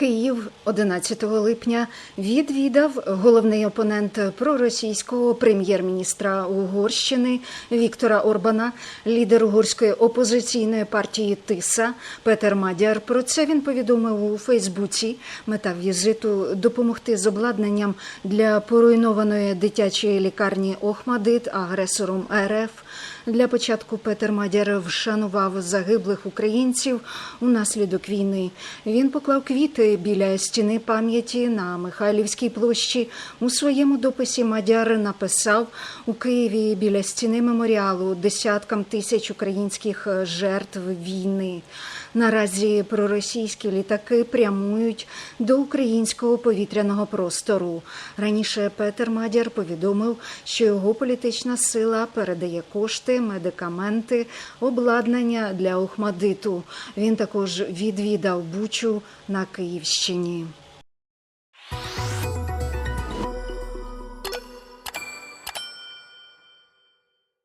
Київ 11 липня відвідав головний опонент проросійського прем'єр-міністра Угорщини Віктора Орбана, лідер угорської опозиційної партії Тиса Петер Мадяр. Про це він повідомив у Фейсбуці. Мета візиту допомогти з обладнанням для поруйнованої дитячої лікарні Охмадит агресором РФ. Для початку Петер Мадяр вшанував загиблих українців унаслідок війни. Він поклав квіти біля стіни пам'яті на Михайлівській площі. У своєму дописі Мадяр написав у Києві біля стіни меморіалу десяткам тисяч українських жертв війни. Наразі проросійські літаки прямують до українського повітряного простору. Раніше Петер Мадяр повідомив, що його політична сила передає кошти, медикаменти, обладнання для Охмадиту. Він також відвідав Бучу на Київщині.